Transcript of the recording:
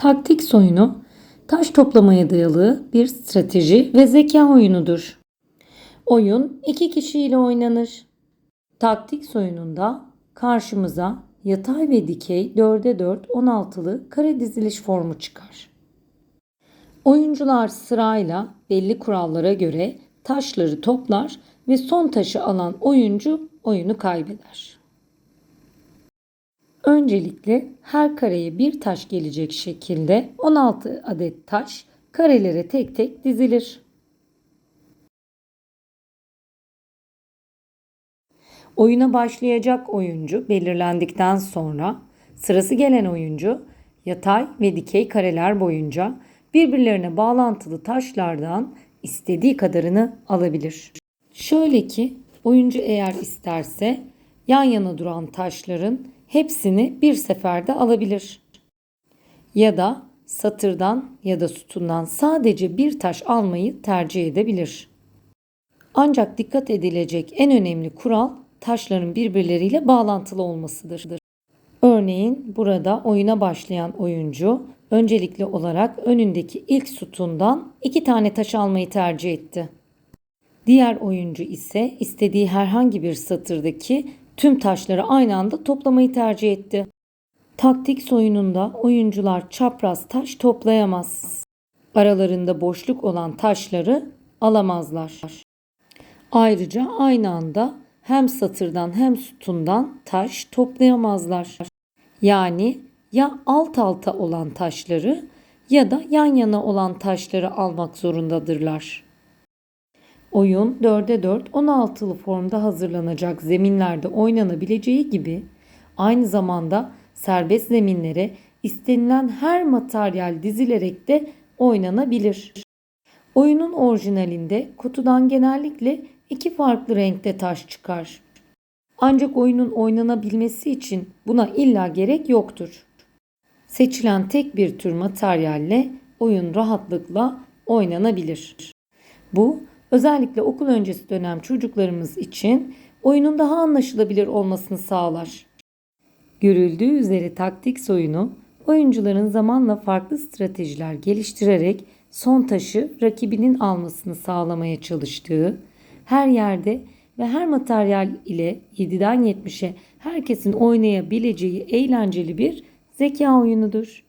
Taktik oyunu taş toplamaya dayalı bir strateji ve zeka oyunudur. Oyun iki kişiyle oynanır. Taktik oyununda karşımıza yatay ve dikey 4'e 4 16'lı kare diziliş formu çıkar. Oyuncular sırayla belli kurallara göre taşları toplar ve son taşı alan oyuncu oyunu kaybeder. Öncelikle her kareye bir taş gelecek şekilde 16 adet taş karelere tek tek dizilir. Oyuna başlayacak oyuncu belirlendikten sonra sırası gelen oyuncu yatay ve dikey kareler boyunca birbirlerine bağlantılı taşlardan istediği kadarını alabilir. Şöyle ki oyuncu eğer isterse yan yana duran taşların hepsini bir seferde alabilir. Ya da satırdan ya da sütundan sadece bir taş almayı tercih edebilir. Ancak dikkat edilecek en önemli kural taşların birbirleriyle bağlantılı olmasıdır. Örneğin burada oyuna başlayan oyuncu öncelikli olarak önündeki ilk sütundan iki tane taş almayı tercih etti. Diğer oyuncu ise istediği herhangi bir satırdaki tüm taşları aynı anda toplamayı tercih etti. Taktik oyununda oyuncular çapraz taş toplayamaz. Aralarında boşluk olan taşları alamazlar. Ayrıca aynı anda hem satırdan hem sütundan taş toplayamazlar. Yani ya alt alta olan taşları ya da yan yana olan taşları almak zorundadırlar. Oyun 4'e 4 16'lı formda hazırlanacak zeminlerde oynanabileceği gibi aynı zamanda serbest zeminlere istenilen her materyal dizilerek de oynanabilir. Oyunun orijinalinde kutudan genellikle iki farklı renkte taş çıkar. Ancak oyunun oynanabilmesi için buna illa gerek yoktur. Seçilen tek bir tür materyalle oyun rahatlıkla oynanabilir. Bu özellikle okul öncesi dönem çocuklarımız için oyunun daha anlaşılabilir olmasını sağlar. Görüldüğü üzere taktik oyunu oyuncuların zamanla farklı stratejiler geliştirerek son taşı rakibinin almasını sağlamaya çalıştığı, her yerde ve her materyal ile 7'den 70'e herkesin oynayabileceği eğlenceli bir zeka oyunudur.